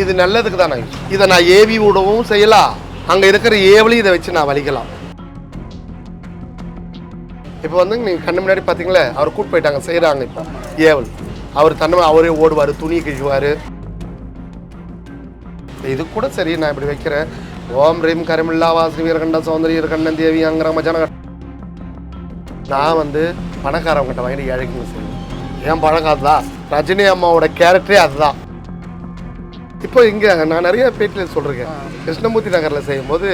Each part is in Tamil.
இது நல்லதுக்கு தான். நான் இதை நான் ஏவி விடவும் செய்யலாம் அங்கே இருக்கிற ஏவலையும் இதை வச்சு நான் வலிக்கலாம். இப்போ வந்து நீங்கள் கண்ணு முன்னாடி பார்த்தீங்களே அவர் கூட்டு போயிட்டாங்க செய்கிறாங்க இப்போ. ஏவல். அவர் தன்னை அவரே ஓடுவார் துணி கிழிவார். இது கூட சரி நான் இப்படி வைக்கிறேன். ஓம் ரீம் கரமில்லா வாசி வீரகண்ட சௌந்தரி கண்ணன் தேவி அங்கிற மஜான நான் வந்து பணக்காரவங்கிட்ட வாங்கிட்டு ஏழைக்குங்க செய்வேன். ஏன் பழக்கம் ரஜினி அம்மாவோட கேரக்டரே அதுதான். இப்போ இங்கே நான் நிறைய பேட்டியில் சொல்கிறேன் கிருஷ்ணமூர்த்தி நகரில் செய்யும்போது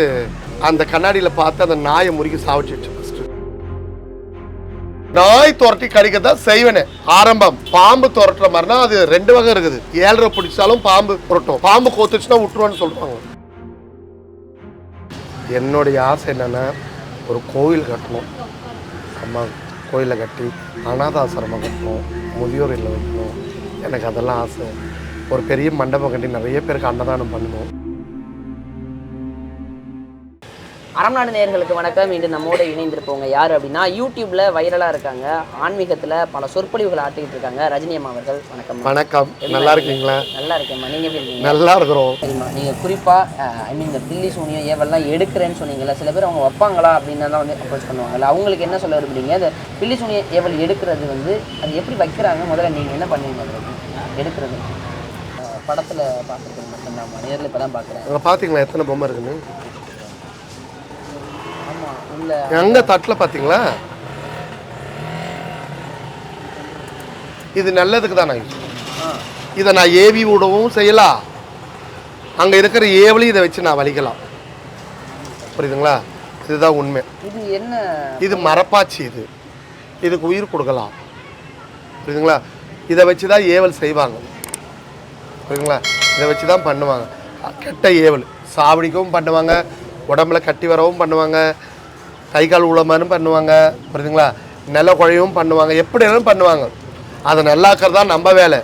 அந்த கண்ணாடியில் பார்த்து அந்த நாயை முறுக்கி சாவிச்சிச்சு ஃபஸ்ட்டு நாய் துரட்டி கடிக்க தான் செய்வேனே. ஆரம்பம் பாம்பு துரட்டுற மாதிரினா அது ரெண்டு வகை இருக்குது. ஏழரை பிடிச்சாலும் பாம்பு புரட்டும் பாம்பு கோத்துச்சுன்னா விட்டுருவான்னு சொல்லுவாங்க என்னுடைய ஆசை என்னன்னா ஒரு கோவில் கட்டணும். அம்மா கோயிலை கட்டி அனாதாசிரமம் கட்டணும். முதியோர் இல்லை வைக்கணும் எனக்கு அதெல்லாம் ஆசை. ஒரு பெரிய மண்டபம் கட்டி நிறைய பேருக்கு அன்னதானம் பண்ணணும் அறம்நாடு நேயர்களுக்கு வணக்கம். இன்று நம்மோட இணைந்திருப்பவங்க யார் அப்படின்னா யூடியூப்ல வைரலாக இருக்காங்க. ஆன்மீகத்தில் பல சொற்பொழிவுகள் ஆட்டிக்கிட்டு இருக்காங்க ரஜினி அம்மா அவர்கள். வணக்கம். வணக்கம். நல்லா இருக்கீங்களா? நல்லா இருக்கேம்மா. நீங்கள் எப்படி இருக்கீங்க? நல்லா இருக்கிறோம். சரிம்மா. நீங்கள் குறிப்பாக ஐ மீன் இந்த பில்லி சூனியம் ஏவெல்லாம் எடுக்கிறேன்னு சொன்னீங்கல்ல சில பேர் அவங்க வைப்பாங்களா அப்படின்னு தான் வந்து அப்ரோச் பண்ணுவாங்கல்ல. அவங்களுக்கு என்ன சொல்ல விரும்புறீங்க? இந்த பில்லி சூனியம் ஏவல் எடுக்கிறது வந்து அது எப்படி வைக்கிறாங்க? முதல்ல நீங்கள் என்ன பண்ணுவீங்க எடுக்கிறது. படத்தில் பார்த்துருக்கேன் மட்டும்தான் நேரில் இப்போ தான் பார்க்குறேன். அங்கே பார்த்தீங்களா எத்தனை பொம்மை இருக்குன்னு? ஆமாம் இல்லை எங்க தட்டில் பார்த்தீங்களா இது நல்லதுக்கு தான்? நான் இதை நான் ஏவி விடவும் செய்யலாம் அங்கே இருக்கிற ஏவலையும் இதை வச்சு நான் வலிக்கலாம். புரியுதுங்களா? இதுதான் உண்மை. இது என்ன? இது மரப்பாச்சி இது. இதுக்கு உயிர் கொடுக்கலாம். புரியுதுங்களா? இதை வச்சு தான் ஏவல் செய்வாங்க. புரியுதுங்களா? இதை வச்சு தான் பண்ணுவாங்க. கெட்ட ஏவல். சாவடிக்கவும் பண்ணுவாங்க. உடம்புல கட்டி வரவும் பண்ணுவாங்க. கை கால் உளமானும் பண்ணுவாங்க. புரியுதுங்களா? நில குழையும் பண்ணுவாங்க. எப்படி பண்ணுவாங்க. அதை நல்லாக்கிறது தான் நம்ம வேலை.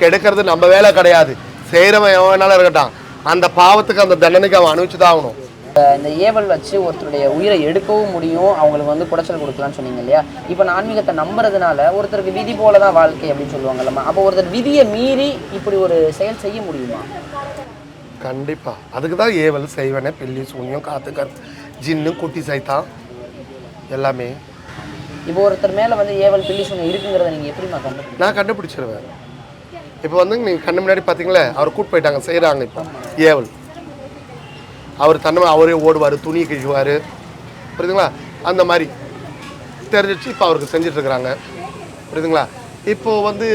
கெடுக்கிறது நம்ம வேலை கிடையாது. செய்கிறவன் எவன் வேணாலும் இருக்கட்டும். அந்த பாவத்துக்கு அந்த தண்டனைக்கு அவன் அனுபவிச்சு தான் ஆகணும். இந்த ஏவல் வச்சு ஒருத்தருடைய உயிரை எடுக்கவும் முடியும் அவங்களுக்கு வந்து குடைச்சல் கொடுக்கலாம்னு சொன்னீங்க இல்லையா? இப்போ நான் ஆன்மீகத்தை நம்புறதுனால ஒருத்தருக்கு விதி போல தான் வாழ்க்கை அப்படின்னு சொல்லுவாங்கல்லம்மா அப்போ ஒருத்தர் விதியை மீறி இப்படி ஒரு செயல் செய்ய முடியுமா? கண்டிப்பா. அதுக்கு தான் ஏவல் செய்வனே பில்லி சூனியம் காத்து ஜின்னு குட்டி சைத்தான் எல்லாமே. இப்போ ஒருத்தர் மேலே வந்து ஏவல் பில்லி சூனியம் இருக்குங்கிறத நீங்கள் எப்படிமா கண்டு நான் கண்டுபிடிச்சிருவேன். இப்போ வந்து நீங்கள் கண்ணு முன்னாடி பார்த்தீங்களே அவர் கூட்டு போயிட்டாங்க செய்கிறாங்க இப்போ. ஏவல். அவர் தன்னை அவரே ஓடுவார் துணியை கிழிவார் புரியுதுங்களா? அந்த மாதிரி. தெரிஞ்சிச்சு இப்போ அவருக்கு செஞ்சிட்ருக்குறாங்க. புரியுதுங்களா? இப்போது வந்து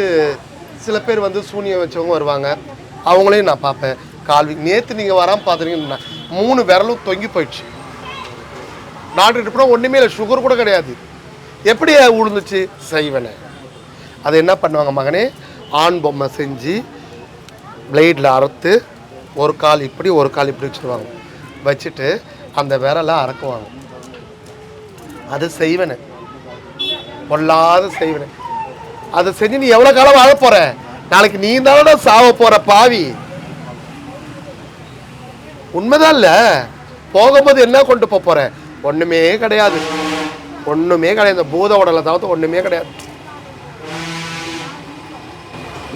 சில பேர் வந்து சூனியம் வச்சவங்க வருவாங்க. அவங்களையும் நான் பார்ப்பேன். கால்வி நேற்று நீங்கள் வராமல் பார்த்துருக்கீங்கன்னா மூணு விரலும் தொங்கி போயிடுச்சு. டாக்டர் கூட ஒன்றுமே இல்லை சுகர் கூட கிடையாது. எப்படி விழுந்துச்சு செய்வனே அதை என்ன பண்ணுவாங்க மகனே? ஆண் பொம்மை செஞ்சு பிளேடில் அறுத்து ஒரு கால் இப்படி ஒரு கால் இப்படி வச்சுருவாங்க. வச்சுட்டு அந்த விரலை அறக்குவாங்க. அது செய்வனே. பொல்லாத செய்வனே. அதை செஞ்சு நீ எவ்வளோ காலம் வாழ போற? நாளைக்கு நீ தானடா சாவ போற பாவி. உண்மைதான் இல்ல. போகும்போது என்ன கொண்டு போக போற? ஒண்ணுமே கிடையாது. ஒண்ணுமே கிடையாது. இந்த பூத உடலை தவிர்த்து ஒண்ணுமே கிடையாது.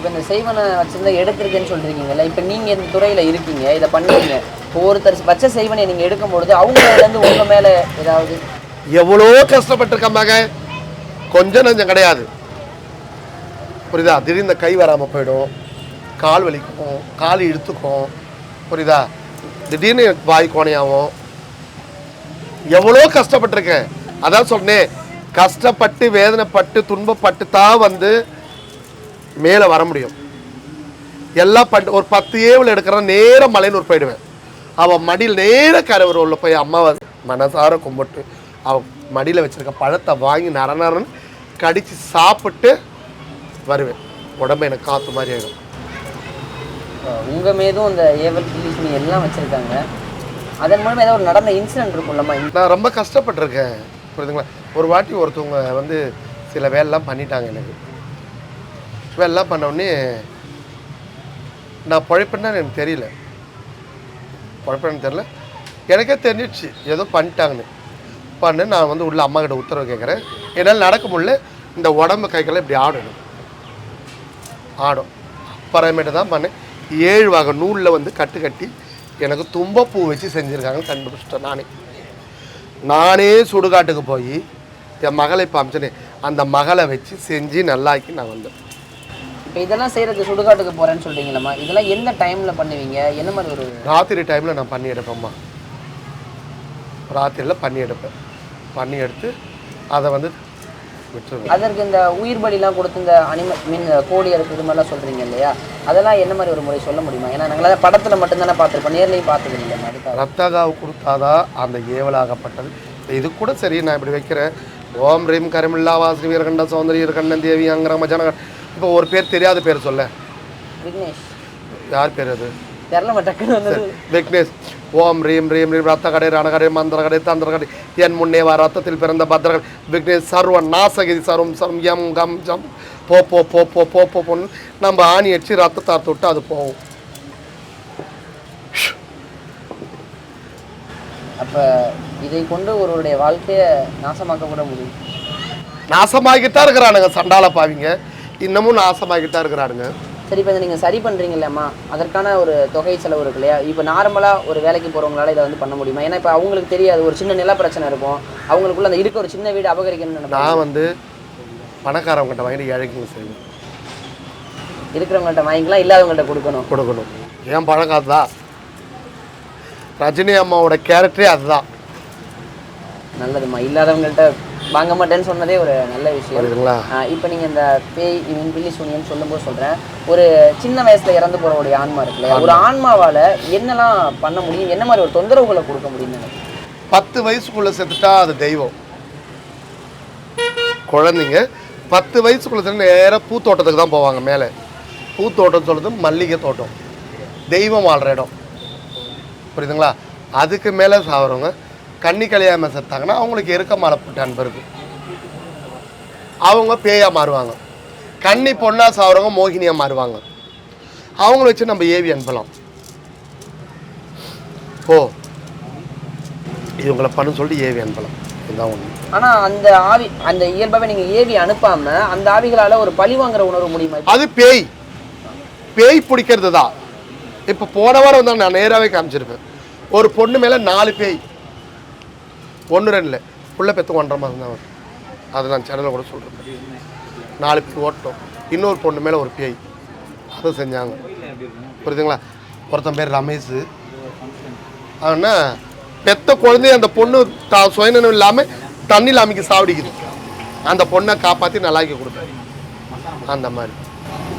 இப்போ இந்த செய்வனை வச்சுருந்தா எடுத்திருக்கேன்னு சொல்றீங்கல்ல இப்போ நீங்கள் இந்த துறையில் இருக்கீங்க இதை பண்ணுவீங்க இப்போ ஒருத்தர் வச்ச செய்வனை நீங்கள் எடுக்கும்பொழுது அவங்கலேருந்து உங்கள் மேலே ஏதாவது எவ்வளோ கஷ்டப்பட்டிருக்க மகன்? கொஞ்சம் நஞ்சம் கிடையாது. புரியுதா? திடீர்னு இந்த கை வராமல் போயிடும் கால் வலிக்கும் கால் இழுத்துக்கும் புரியுதா? திடீர்னு வாய் கோணையாகும். எவ்வளோ கஷ்டப்பட்டிருக்கேன். அதான் சொன்னேன் கஷ்டப்பட்டு வேதனைப்பட்டு துன்பப்பட்டு தான் வந்து மேலே வர முடியும். எல்லாம் பண்ணிட்டு ஒரு பத்து ஏவல் எடுக்கிறேன் நேரா மலையனூர் போயிடுவேன். அவன் மடியில் நேர கரவர் உள்ள போய் அம்மாவை மனசார கும்பிட்டு அவன் மடியில் வச்சிருக்க பழத்தை வாங்கி நர நரன்னு கடிச்சு சாப்பிட்டு வருவேன். உடம்பு எனக்கு காற்று மாதிரி ஆகிடும் உங்கள் மீதும் இந்த ஏவல் சூனியம் எல்லாம் வச்சுருக்காங்க. அதன் மூலம் ஏதாவது ஒரு நடந்த இன்சிடென்ட் இருக்கும்லம்மா? நான் ரொம்ப கஷ்டப்பட்டிருக்கேன். புரியுதுங்களா? ஒரு வாட்டி ஒருத்தவங்க வந்து சில வேலைலாம் பண்ணிட்டாங்க எனக்கு. வேலைலாம் பண்ண உடனே நான் பழைப்பேன்னு எனக்கு தெரியல. பழைப்பேன்னு தெரியல. எனக்கே தெரிஞ்சிடுச்சு. ஏதோ பண்ணிட்டாங்கன்னு. பண்ணு நான் வந்து உள்ள அம்மா கிட்ட உத்தரவு கேட்குறேன். என்னால் நடக்க முடியல. இந்த உடம்பு கைக்கெல்லாம் இப்படி ஆடணும். ஆடும். அப்புறமேட்டு தான் பண்ணேன். ஏழு வகை நூலில் வந்து கட்டு கட்டி எனக்கு தும்பப்பூ வச்சு செஞ்சுருக்காங்க கண்டுபிடிச்சிட்டேன் நானே. நானே சுடுகாட்டுக்கு போய் என் மகளை இப்போ அமிச்சனே அந்த மகளை வச்சு செஞ்சு நல்லாக்கி நான் வந்தேன். இப்போ இதெல்லாம் செய்யறதுக்கு சுடுகாட்டுக்கு போறேன்னு சொல்றீங்களம்மா? இதெல்லாம் எந்த டைம்ல பண்ணுவீங்க? என்ன மாதிரி ஒரு ராத்திரி டைமில் நான் பண்ணி எடுப்பேம்மா. ராத்திரியில் பண்ணி எடுப்பேன். பண்ணி எடுத்து அதை வந்து விட்டுருவேன். அதற்கு இந்த உயிர் பலிலாம் கொடுத்து இந்த அனிமல் மீன் கோழி அறுப்பு இது மாதிரிலாம் சொல்றீங்க இல்லையா? அதெல்லாம் என்ன மாதிரி ஒரு முறை சொல்ல முடியுமா? ஏன்னா நாங்களாம் படத்துல மட்டும்தானே பார்த்துருப்போம். நேர்லையும் பார்த்தது இல்லை ரத்தகாவு கொடுத்தாதான் அந்த ஏவலாகப்பட்டது இது கூட சரி நான் இப்படி வைக்கிறேன். ஓம் ரீம் கரமில்லா வாசனி வீரகண்ட சௌந்தரி கண்ணன் தேவி அங்கரம ஜனக இப்போ ஒரு பேர் தெரியாத பேர் சொல்ல. விக்னேஷ். யார் பேர் அது? விக்னேஷ். ஓம் ரீம் ரீம் ரீம் ரத்த கடை ரணகடை மந்திர கடை தந்திர கடை. என் முன்னே வா ரத்தத்தில் பிறந்த பத்திரகடை விக்னேஷ் சர்வ நாசகிரி சர்வம் சர்வம் எம் கம் ஜம். போ போ போ போ போ போ போன்னு நம்ம ஆணி அடிச்சு ரத்தத்தை விட்டு அது போகும். அப்ப இதை கொண்டு ஒருவருடைய வாழ்க்கையை நாசமாக்க கூட முடியும். நாசமாகிட்டு தான் இருக்கிறானுங்க சண்டால பாவிங்க. இன்னமும் நாசமாகிட்டு தான் இருக்கிறானுங்க. சரி இப்போ நீங்கள் சரி பண்ணுறீங்கல்லம்மா அதற்கான ஒரு தொகை செலவு இருக்கு இல்லையா? இப்போ நார்மலாக ஒரு வேலைக்கு போகிறவங்களால இதை வந்து பண்ண முடியுமா? ஏன்னா இப்போ அவங்களுக்கு தெரியாது. ஒரு சின்ன நில பிரச்சனை இருக்கும். அவங்களுக்குள்ள அந்த இருக்க ஒரு சின்ன வீடு அபகரிக்கணும்னு நான் வந்து பணக்காரவங்ககிட்ட வாங்கிட்டு ஏழைக்குங்க செய்வேன். இருக்கிறவங்கள்ட்ட வாங்கிக்கலாம் இல்லாதவங்கள்ட்ட கொடுக்கணும். கொடுக்கணும். ஏன் பழக்கம் அதுதான் ரஜினி அம்மாவோட கேரக்டரே அதுதான் நல்லதும்மா. இல்லாதவங்கள்ட்ட வாங்க மாட்டேன்னு சொன்னதே ஒரு நல்ல விஷயம். இப்போ நீங்கள் இந்த பேய் இவன் பில்லி சூனியன் சொல்லும்போது சொல்கிறேன் ஒரு சின்ன வயசில் இறந்து போகிறவுடைய ஆன்மா இருக்கு இல்லையா ஒரு ஆன்மாவால் என்னெல்லாம் பண்ண முடியும்? என்ன மாதிரி ஒரு தொந்தரவுகளை கொடுக்க நினைக்கிறேன் பத்து வயசுக்குள்ள செத்துட்டா அது தெய்வம். குழந்தைங்க பத்து வயசுக்குள்ள செத்து நேராக பூத்தோட்டத்துக்கு தான் போவாங்க மேலே. பூத்தோட்டம் சொல்றது மல்லிகை தோட்டம். தெய்வம் வாழ்கிற இடம். புரியுதுங்களா? அதுக்கு மேலே சாவறவங்க கண்ணி கல்யாணம் செத்தாங்கன்னா அவங்களுக்கு எருக்க மாலை போட்டு அன்பு இருக்கு அவங்க பேயா மாறுவாங்க. கன்னி பொண்ணா சாவறவங்க மோகினியா மாறுவாங்க. அவங்கள வச்சு நம்ம ஏவி அனுப்பலாம் ஓ இவங்களை பண்ண சொல்லிட்டு ஏவி அனுப்பலாம் இதுதான் ஒன்று ஆனா அந்த ஆவி அந்த இயல்பாவே நீங்க ஏவி அனுப்பாம அந்த ஆவிகளால ஒரு பழி வாங்குற உணர்வு முடியுமா அது பேய். பேய் பிடிக்கிறது தான் இப்போ போன வாரம் வந்து நான் நேராகவே காமிச்சிருப்பேன். ஒரு பொண்ணு மேலே நாலு பேய். ஒன்று ரெண்டில். இல்லை புள்ள பெற்று ஒன்றரை மாதம் தான் வரும். அது நான் சேனலில் கூட சொல்கிறேன் நாலு பேர் ஓட்டோம். இன்னொரு பொண்ணு மேலே ஒரு பேய். அதை செஞ்சாங்க. புரியுதுங்களா? ஒருத்தன் பேர் ரமேஷ். அவனா பெத்த குழந்தைய அந்த பொண்ணு தா சுயநலம் இல்லாமல் தண்ணியில் அமைக்க சாவடிக்குது. அந்த பொண்ணை காப்பாற்றி நல்லாக்கி கொடுத்தாரு அந்த மாதிரி.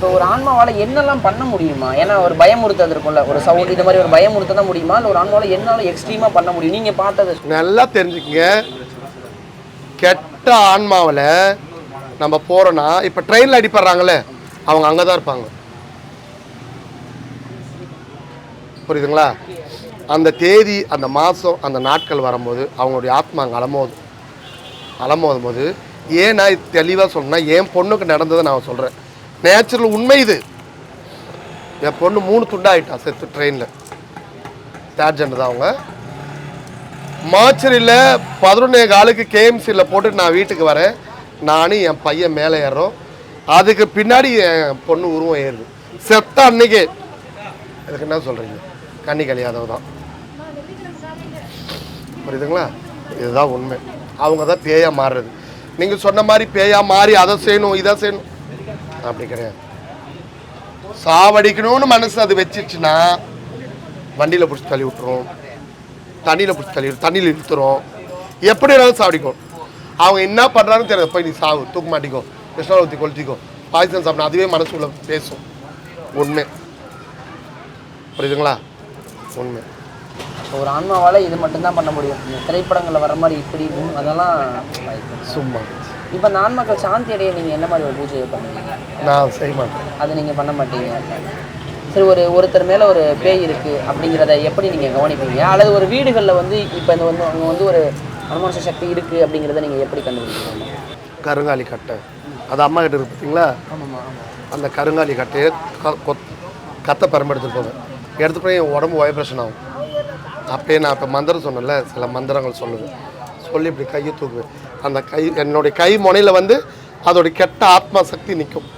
இப்போ ஒரு ஆன்மாவால் என்னெல்லாம் பண்ண முடியுமா? ஏன்னா ஒரு பயமுறுத்தது இருக்கும்ல. ஒரு சவுண்ட் இது மாதிரி ஒரு பயமுறுத்த தான் முடியுமா? இல்லை ஒரு ஆன்மாவால் என்னால எக்ஸ்ட்ரீமாக பண்ண முடியும்? நீங்கள் பார்த்தது. நல்லா தெரிஞ்சுக்கங்க. கெட்ட ஆன்மாவில் நம்ம போகிறோன்னா இப்போ ட்ரெயினில் அடிப்படுறாங்களே அவங்க அங்கே தான் இருப்பாங்க. புரியுதுங்களா? அந்த தேதி அந்த மாதம் அந்த நாட்கள் வரும்போது அவங்களுடைய ஆத்மா அங்கே அலமோது. அலமோதும் போது ஏன் நான் தெளிவாக சொல்லணும்னா என் பொண்ணுக்கு நடந்ததை நான் சொல்கிறேன் நேச்சுரல் உண்மை இது. என் பொண்ணு மூணு துண்டாயிட்டா செத்து ட்ரெயினில் தேர்ட் ஜெண்டர் தான் அவங்க. மாச்சரியில் பதினொன்னே காலுக்கு கேஎம்சியில் போட்டு நான் வீட்டுக்கு வரேன். நானும் என் பையன் மேலே ஏறுறோம். அதுக்கு பின்னாடி என் பொண்ணு உருவம் ஏறுது. செத்த அன்னைக்கே. அதுக்கு என்ன சொல்கிறீங்க கண்ணி கழியாதவ தான். புரியுதுங்களா? இதுதான் உண்மை. அவங்க தான் பேயாக மாறுறது. நீங்கள் சொன்ன மாதிரி பேயா மாறி அதை செய்யணும் இதை செய்யணும். அப்படி கிடையாது. சாவடிக்கணும்னு மனசு அது வச்சிருச்சுன்னா வண்டியில் பிடிச்சி தள்ளி விட்டுரும். தண்ணியில் பிடிச்சி தள்ளி தண்ணியில் இழுத்துரும். எப்படி வேணாலும் சாவடிக்கும். அவங்க என்ன பண்ணுறான்னு தெரியாது. போய் நீ சாவு. தூக்க மாட்டிக்கோ. கிருஷ்ணாவை ஊற்றி கொளுத்திக்கோ. பாய்சன் சாப்பிட அதுவே மனசுக்குள்ள பேசும். உண்மை. புரியுதுங்களா? உண்மை. ஒரு ஆன்மாவால இது மட்டும்தான் பண்ண முடியும். திரைப்படங்கள்ல வர மாதிரி இப்படி அதெல்லாம். சும்மா. இப்போ இந்த ஆன்மாக்கள் சாந்தி அடைய நீங்க என்ன மாதிரி ஒரு பூஜையை பண்ணுவீங்க? நான் செய்ய மாட்டேன். அது நீங்க பண்ண மாட்டீங்க. சரி ஒரு ஒருத்தர் மேல ஒரு பேய் இருக்கு அப்படிங்கிறத எப்படி நீங்க கவனிப்பீங்க? அல்லது ஒரு வீடுகளில் வந்து இப்போ இந்த வந்து அங்கே வந்து ஒரு அனுமானுஷ சக்தி இருக்கு அப்படிங்கிறத நீங்க எப்படி கண்டுபிடிக்கிறீங்க கருங்காலி கட்டை. அது அம்மா கிட்ட இருக்கு பார்த்தீங்களா அந்த கருங்காலி கட்டையை கத்தை பரம்பு எடுத்துட்டு போவேன். எடுத்துட்டு போய் என் உடம்பு வைப்ரேஷன் ஆகும். அப்பயே நான் இப்போ மந்திரம் சொன்னேன்ல சில மந்திரங்கள் சொல்லுவேன் சொல்லி இப்படி கையை தூக்குவேன் அந்த கை என்னுடைய கை முனையில் வந்து அதோடைய கெட்ட ஆத்மா சக்தி நிற்கும்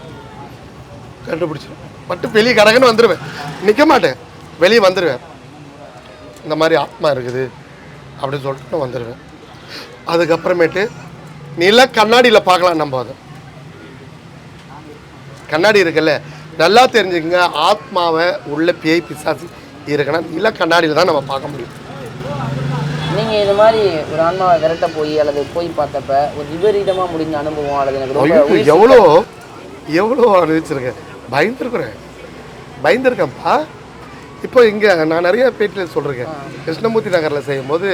கண்டுபிடிச்சிடும் பட்டு வெளியே கடகன்னு வந்துடுவேன் நிற்க மாட்டேன். வெளியே வந்துடுவேன் இந்த மாதிரி ஆத்மா இருக்குது. அப்படின்னு சொல்லிட்டு நான் வந்துடுவேன் அதுக்கப்புறமேட்டு நில கண்ணாடியில் பார்க்கலாம் நம்ம அதை. கண்ணாடி இருக்குல்ல? நல்லா தெரிஞ்சுக்கங்க. ஆத்மாவை உள்ள பேய் பிசாசு இருக்குன்னா நில கண்ணாடியில் தான் நம்ம பார்க்க முடியும். நீங்க இது மாதிரி ஒரு ஆன்மாவை விரட்ட போய் அல்லது போய் பார்த்தப்ப ஒரு விபரீதமா முடிஞ்ச அனுபவம் அல்லது எனக்கு எவ்வளோ? எவ்வளோ அனுபவிச்சிருக்கேன்? பயந்துருக்குறேன். பயந்துருக்கேன்ப்பா. இப்போ இங்கே நான் நிறைய பேட்டில் சொல்லிருக்கேன் கிருஷ்ணமூர்த்தி நகரில் செய்யும்போது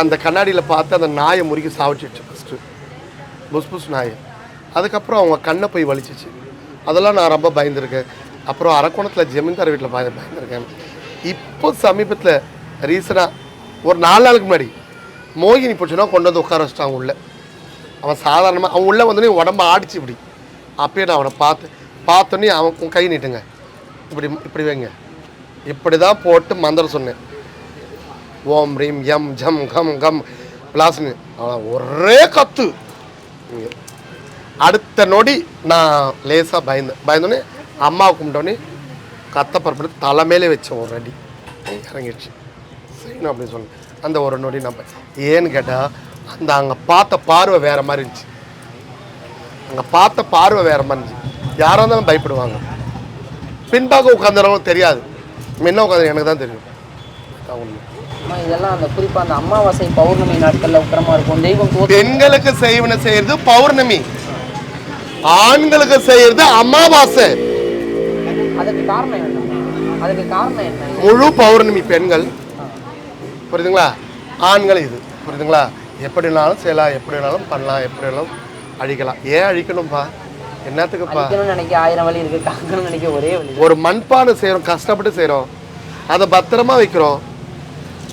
அந்த கண்ணாடியில் பார்த்து அந்த நாயை முறுக்கி சாவச்சிடுச்சு ஃபஸ்ட்டு புஸ் புஸ் நாயை. அதுக்கப்புறம் அவங்க கண்ணை போய் வலிச்சிச்சு. அதெல்லாம் நான் ரொம்ப பயந்துருக்கேன். அப்புறம் அரக்கோணத்தில் ஜமீன்தார் வீட்டில் பய பயந்துருக்கேன். இப்போ சமீபத்தில் ரீசனாக ஒரு நாலு நாளுக்கு முன்னாடி மோகினி பிடிச்சுனா கொண்டு வந்து உட்கார வச்சிட்டான் உள்ளே. அவன் சாதாரணமாக அவன் உள்ளே வந்தோடனே உடம்ப ஆடிச்சு இப்படி. அப்பயே நான் அவனை பார்த்து பார்த்தோன்னே அவன் கை நீட்டுங்க. இப்படி இப்படி வைங்க. இப்படி தான் போட்டு மந்திரம் சொன்னேன். ஓம் ரீம் எம் ஜம் கம் கம் பிளாஸ்னு அவன் ஒரே கத்து. அடுத்த நொடி நான் லேசாக பயந்தேன் பயந்தோடனே அம்மாவை கும்பிட்டோன்னே கத்த பரப்பிட்டு தலைமையிலே வச்சேன் ஒரு அடி. இறங்கிடுச்சு. செய்யணும் அப்படின்னு சொன்னேன் அந்த ஒரு நொடி பய- ஏன்னு கேட்டால் அந்த அங்கே பார்த்த பார்வை வேற மாதிரி இருந்துச்சு. அங்கே பார்த்த பார்வை வேற மாதிரி இருந்துச்சு. யாராக இருந்தாலும் பயப்படுவாங்க. பின்பாக உட்காந்துறவங்க தெரியாது. முன்ன உட்காந்து எனக்கு தான் தெரியும். இதெல்லாம் அந்த குறிப்பா அந்த அமாவாசை பௌர்ணமி நாட்கள்ல உக்கிரமா இருக்கும். தெய்வம் பெண்களுக்கு செய்வன செய்யறது பௌர்ணமி. ஆண்களுக்கு செய்யறது அமாவாசை. அதுக்கு காரணம் என்ன? அதுக்கு காரணம் என்ன? முழு பௌர்ணமி பெண்கள் புரியுதுங்களா? ஆண்கள் இது புரியுதுங்களா? எப்படினாலும் செய்யலாம் எப்படினாலும் பண்ணலாம் எப்படி வேணாலும் அழிக்கலாம். ஏன் அழிக்கணும்ப்பா என்னத்துக்குப்பா? நினைக்க ஆயிரம் வழி இருக்கு நினைக்க ஒரே வழி ஒரு மண்பானை செய்கிறோம் கஷ்டப்பட்டு செய்கிறோம் அதை பத்திரமா வைக்கிறோம்.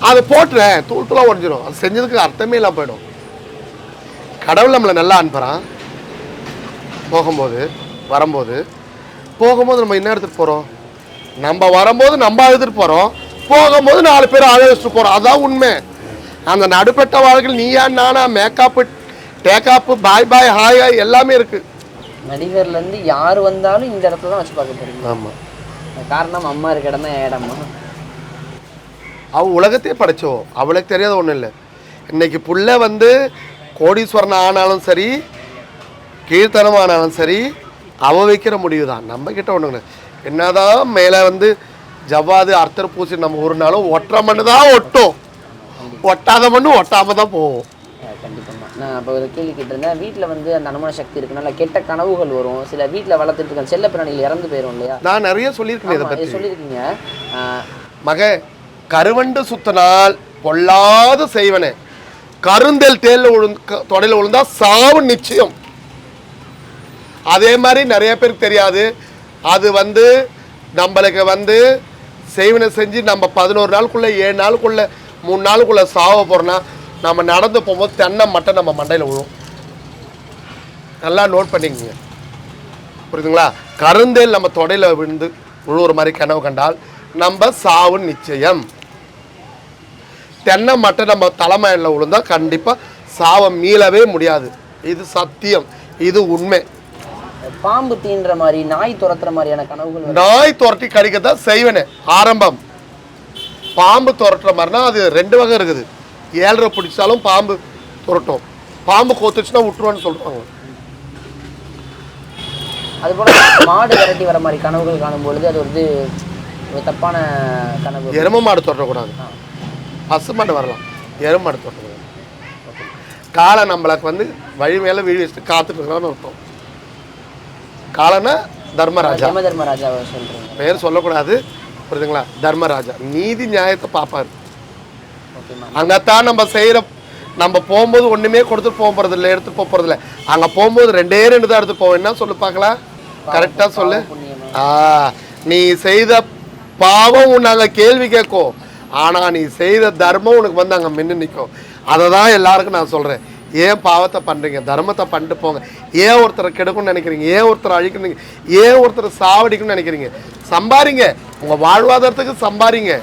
அதை போட்டுறேன் தூள் தூளாக உடஞ்சிரும். அது செஞ்சதுக்கு அர்த்தமே இல்லாம போயிடும். கடவுள் நம்மளை நல்லா அனுப்புகிறான் போகும்போது வரும்போது. போகும்போது நம்ம என்ன எடுத்துகிட்டு போகிறோம் நம்ம வரும்போது நம்ம அழுதுட்டு போகிறோம் போகும்போது நாலு பேர் அழ வச்சுட்டு போகிறோம் அதான் உண்மை. அந்த நடுப்பட்ட வாழ்க்கையில் நீயா நானா makeup takeup bye bye hi hi எல்லாமே இருக்குது நடிகர்ல இருந்து யார் வந்தாலும் இந்த இடத்துல தான் வச்சு பார்க்க போறீங்க ஆமாம் காரணம் அம்மா இருக்க இடம் தான் இடமா. அவ உலகத்தையே படைச்சோ அவளுக்கு தெரியாத ஒன்றும் இல்லை. இன்னைக்கு புள்ள வந்து கோடீஸ்வரன் ஆனாலும் சரி கீழ்த்தனம் ஆனாலும் சரி அவ வைக்கிற முடிவு தான் நம்ம கிட்ட ஒன்று என்னதான் மேலே வந்து ஜவ்வாது அர்த்தர் பூசி நம்ம ஒரு நாளும் ஒட்டுற மண்ணு தான் ஒட்டும். ஒட்டாத மண்ணு ஒட்டாம தான் போவோம் அஹ் கண்டிப்பாம்மா. நான் அப்போ ஒரு கேள்வி கேட்டிருந்தேன். வீட்டில் வந்து அந்த அனுமான சக்தி இருக்குனால கெட்ட கனவுகள் வரும். சில வீட்டில் வளர்த்துட்டு இருக்க செல்ல பிராணிகள் இறந்து போயிடும் இல்லையா? நான் நிறைய சொல்லியிருக்கேன் இதை பற்றி சொல்லியிருக்கீங்க. மக கருவண்டு சுத்தினால் பொல்லாது செய்வனே. கருந்தெல் தேல்ல விழுந்து தொடையில் விழுந்தா சாவு நிச்சயம். அதே மாதிரி நிறைய பேருக்கு தெரியாது. அது வந்து நம்மளுக்கு வந்து செய்வனை செஞ்சு நம்ம பதினோரு நாளுக்குள்ள ஏழு நாளுக்குள்ள மூணு நாளுக்குள்ள சாவ போறோம்னா நம்ம நடந்து போகும்போது தென்னை மட்டை நம்ம மண்டையில் விழும். நல்லா நோட் பண்ணிக்கங்க. புரியுதுங்களா? கருந்தேல் நம்ம தொடையில் விழுந்து விழுவுற மாதிரி கனவு கண்டால் நம்ம சாவு நிச்சயம். தென்னை மட்டை நம்ம தலைமையில் விழுந்தால் கண்டிப்பாக சாவை மீளவே முடியாது. இது சத்தியம். இது உண்மை. பாம்பு தீன்ற மாதிரி நாய் துரத்துற மாதிரியான கனவுகள். நாய் துரட்டி கடிக்கத்தான் செய்வனே. ஆரம்பம். பாம்பு துரட்டுற மாதிரினா அது ரெண்டு வகை இருக்குது. ஏழரை பிடிச்சாலும் பாம்பு துரட்டும். பாம்பு கோத்துச்சுன்னா விட்டுருவான்னு சொல்லுவாங்க அதுபோல மாடு விரட்டி வர மாதிரி கனவுகள் காணும் பொழுது அது வந்து ஒரு தப்பான கனவு. எரும மாடு துரட்டக்கூடாது பசு மாடு வரலாம். எரும மாடு துரட்டக்கூடாது காளை நம்மளுக்கு வந்து வழி மேலே வீடு வச்சுட்டு காத்துட்டு இருக்கிறான்னு அர்த்தம். காளைனா தர்மராஜா? தர்மராஜாவை சொல்றீங்க. பெயர் சொல்லக்கூடாது. புரியுதுங்களா? தர்மராஜா. நீதி நியாயத்தை பார்ப்பாரு. அங்கத்தான் நம்ம செய்கிற நம்ம போகும்போது ஒன்றுமே கொடுத்துட்டு போக போகிறது இல்லை எடுத்துட்டு போக போகிறது இல்லை. அங்கே போகும்போது ரெண்டே ரெண்டு தான் எடுத்துட்டு போவோம். என்ன சொல்லு பார்க்கலாம் கரெக்டாக சொல்லு. ஆ நீ செய்த பாவம் உன்னை அங்கே கேள்வி கேட்கும். ஆனால் நீ செய்த தர்மம் உனக்கு வந்து அங்கே மின்னு நிற்கும் அதை தான் எல்லாருக்கும் நான் சொல்கிறேன் ஏன் பாவத்தை பண்ணுறீங்க தர்மத்தை பண்ணிட்டு போங்க. ஏன் ஒருத்தரை கெடுக்கணும்னு நினைக்கிறீங்க ஏன் ஒருத்தரை அழிக்கணும் ஏன் ஒருத்தரை சாவடிக்கணும்னு நினைக்கிறீங்க. சம்பாரிங்க. உங்கள் வாழ்வாதாரத்துக்கு சம்பாரிங்க.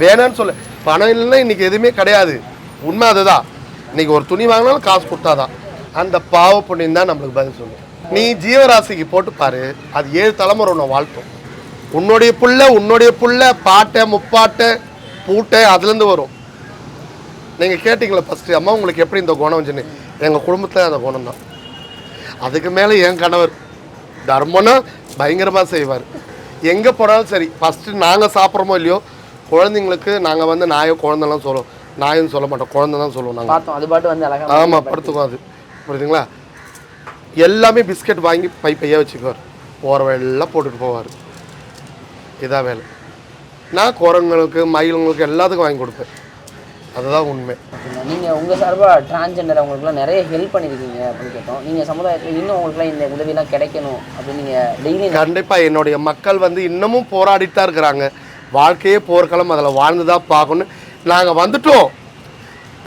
வேணான்னு சொல்ல. பணம் இல்லைன்னா இன்றைக்கி எதுவுமே கிடையாது. உண்மை அதுதான். இன்னைக்கு ஒரு துணி வாங்கினாலும் காசு கொடுத்தாதான். அந்த பாவ புண்ணியம் தான் நம்மளுக்கு பதில் சொல்லும். நீ ஜீவராசிக்கு போட்டு பாரு. அது ஏழு தலைமுறை உன்னை வாழ்த்தும். உன்னுடைய புள்ள உன்னுடைய புள்ள பாட்டை முப்பாட்டை பூட்டை அதுலேருந்து வரும். நீங்கள் கேட்டிங்களா ஃபஸ்ட்டு அம்மா உங்களுக்கு எப்படி இந்த குணம் வந்துச்சுன்னு? எங்கள் குடும்பத்தில் அந்த குணம் தான் அதுக்கு மேலே என் கணவர். தர்மம்னா பயங்கரமாக செய்வார். எங்கே போனாலும் சரி ஃபஸ்ட்டு நாங்கள் சாப்பிட்றோமோ இல்லையோ குழந்தைங்களுக்கு நாங்கள் வந்து நாயோ குழந்தைலாம் சொல்லுவோம். நாயும் சொல்ல மாட்டோம் குழந்தை தான் சொல்லுவோம் நாங்கள் அது பாட்டு வந்து அழகா ஆமாம் படுத்துக்கும் அது. புரியுதுங்களா? எல்லாமே பிஸ்கட் வாங்கி பை பையாக வச்சுக்குவார். போகிற வேலையெல்லாம் போட்டுட்டு போவார். இதான் வேலை. நான் குரங்களுக்கு மயிலுங்களுக்கு எல்லாத்துக்கும் வாங்கி கொடுப்பேன். அதுதான் உண்மை. ஓகேங்களா. நீங்க உங்க சார்பா டிரான்ஸ்ஜெண்டர் அவங்களுக்குலாம் நிறைய ஹெல்ப் பண்ணிருக்கீங்க அப்படின்னு கேட்டோம். நீங்க சமுதாயத்துல இன்னும் உங்களுக்குலாம் இந்த உதவியெல்லாம் கிடைக்கணும் அப்படின்னு நீங்க டெய்லி கண்டிப்பாக என்னுடைய மக்கள் வந்து இன்னமும் போராடிட்டு தான் இருக்கிறாங்க. வாழ்க்கையே போர்க்களம் அதில் வாழ்ந்து தான் பார்க்கணும். நாங்கள் வந்துட்டோம்.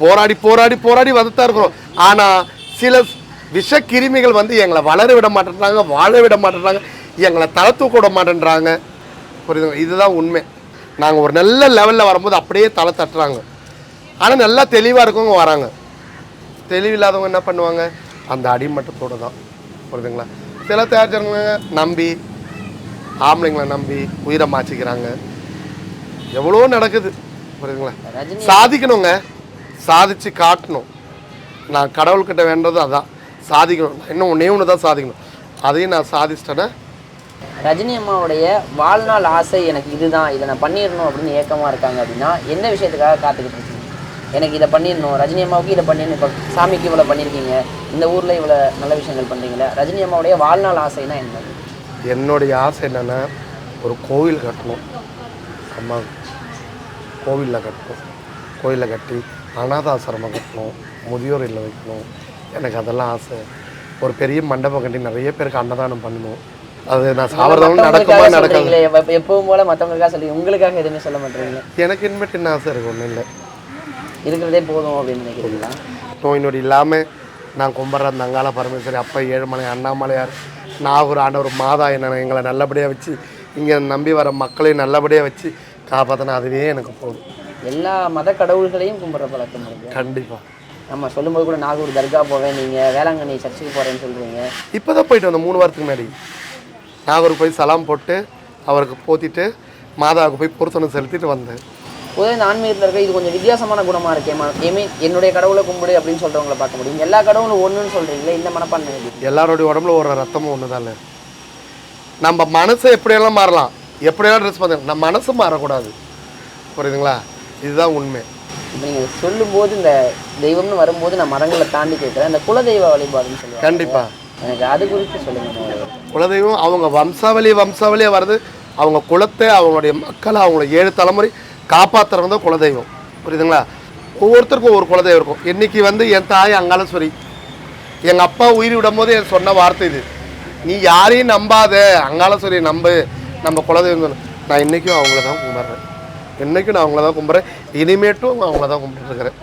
போராடி போராடி போராடி வந்து தான் இருக்கிறோம். ஆனால் சில விஷக்கிருமிகள் வந்து எங்களை வளர விட மாட்டேன்றாங்க வாழ விட மாட்டேன்றாங்க எங்களை தலை தூக்க விட மாட்டேன்றாங்க. புரியுதுங்க இதுதான் உண்மை. நாங்கள் ஒரு நல்ல லெவலில் வரும்போது அப்படியே தலை தட்டுறாங்க. ஆனால் நல்லா தெளிவாக இருக்கவங்க வராங்க. தெளிவில்லாதவங்க என்ன பண்ணுவாங்க? அந்த அடிமட்டத்தோடு தான். புரியுதுங்களா? சில தேர்ச்சவங்க நம்பி ஆம்பளைங்களை நம்பி உயிரை மாச்சிக்கிறாங்க எவ்வளோ நடக்குது. புரியுதுங்களா? சாதிக்கணுங்க. சாதிச்சு காட்டணும். நான் கடவுள்கிட்ட வேண்டது அதான். சாதிக்கணும். இன்னும் ஒன்றே ஒன்று தான் சாதிக்கணும். அதையும் நான் சாதிச்சிட்டேன்னா ரஜினி அம்மாவுடைய வாழ்நாள் ஆசை எனக்கு இதுதான். இதை நான் பண்ணிடணும் அப்படின்னு ஏக்கமா இருக்காங்க அப்படின்னா என்ன விஷயத்துக்காக காத்துக்கிட்டு எனக்கு இதை பண்ணிடணும். ரஜினி அம்மாவுக்கு இதை பண்ணிடணும். இப்போ சாமிக்கு இவ்வளோ பண்ணியிருக்கீங்க இந்த ஊரில் இவ்வளோ நல்ல விஷயங்கள் பண்ணுறீங்களே ரஜினி அம்மாவுடைய வாழ்நாள் ஆசைனா என்ன? என்னுடைய ஆசை என்னென்னா ஒரு கோவில் கட்டணும். அம்மா கோவிலில் கட்டணும். கோவிலில் கட்டி அனாதாசிரமம் கட்டணும். முதியோர் இல்லம் வைக்கணும். எனக்கு அதெல்லாம் ஆசை. ஒரு பெரிய மண்டபம் கட்டி நிறைய பேருக்கு அன்னதானம் பண்ணணும். அது நான் சாவறதவங்க நடக்குமா நடக்காது? எப்பவும் போல மற்றவங்களுக்காக சொல்லி உங்களுக்காக எதுவுமே சொல்ல மாட்டீங்க. எனக்கு இனிமேட்டு என்ன ஆசை இருக்கு ஒன்றும் இல்லை. இருக்கிறதே போதும் அப்படின்னு நினைக்கிறீங்களா? நோய் நொடி இல்லாமல் நான் கும்பிட்ற அந்த அங்காள பரமேஸ்வரி அப்பா ஏழுமலை அண்ணாமலையார் நாகூர் ஆண்டவர் மாதா என்ன எங்களை நல்லபடியாக வச்சு இங்கே நம்பி வர மக்களையும் நல்லபடியாக வச்சு காப்பாற்றினா அதுவே எனக்கு போதும். எல்லா மத கடவுள்களையும் கும்பிட்ற பழக்கம் இருக்கு. கண்டிப்பாக நம்ம சொல்லும்போது கூட நாகூர் தர்கா போவேன் நீங்கள் வேளாங்கண்ணி சர்ச்சுக்கு போகிறேன்னு சொல்கிறீங்க இப்போ தான் போயிட்டு வந்தேன் மூணு வாரத்துக்கு முன்னாடி. நாகூருக்கு போய் சலாம் போட்டு அவருக்கு போத்திட்டு மாதாவுக்கு போய் பொருத்தனை செலுத்திட்டு வந்தேன். பொதுவாக இந்த ஆன்மீகத்தில் இது கொஞ்சம் வித்தியாசமான குணமாக இருக்கே ஏமே என்னுடைய கடவுளை கும்பிடு அப்படின்னு சொல்கிறவங்கள பார்க்க முடியும். எல்லா கடவுளும் ஒன்றுன்னு சொல்கிறீங்களே இந்த மனப்பான்மை? எல்லாருடைய உடம்புல ஒரு ரத்தமும் ஒன்று தான் நம்ம மனசை எப்படியெல்லாம் மாறலாம்? எப்படியெல்லாம் ட்ரெஸ் பண்ண நம்ம மனசு மாறக்கூடாது. புரியுதுங்களா? இதுதான் உண்மை. நீங்கள் சொல்லும்போது இந்த தெய்வம்னு வரும்போது நான் மதங்களை தாண்டி கேட்குறேன். இந்த குலதெய்வ வழிபாடுன்னு சொல்லுவாங்க. கண்டிப்பாக எனக்கு அது குறித்து சொல்லுங்கள் குலதெய்வம் அவங்க வம்சாவளி வம்சாவளியாக வருது அவங்க குலத்தை அவங்களுடைய மக்களை அவங்கள ஏழு தலைமுறை காப்பாற்றுறவங்க தான் குலதெய்வம். புரியுதுங்களா? ஒவ்வொருத்தருக்கும் ஒவ்வொரு குலதெய்வம் இருக்கும். இன்னைக்கு வந்து என் தாய் அங்காளஸ்வரி எங்கள் அப்பா உயிர் விடும் போது என் சொன்ன வார்த்தை இது. நீ யாரையும் நம்பாத. அங்காளஸ்வரி நம்பு. நம்ம குலதெய்வம் நான் இன்றைக்கும் அவங்கள தான் கும்பிட்றேன். இன்றைக்கும் நான் அவங்கள தான் கும்பிட்றேன். இனிமேட்டும் அவங்கள தான் கும்பிட்டுருக்குறேன்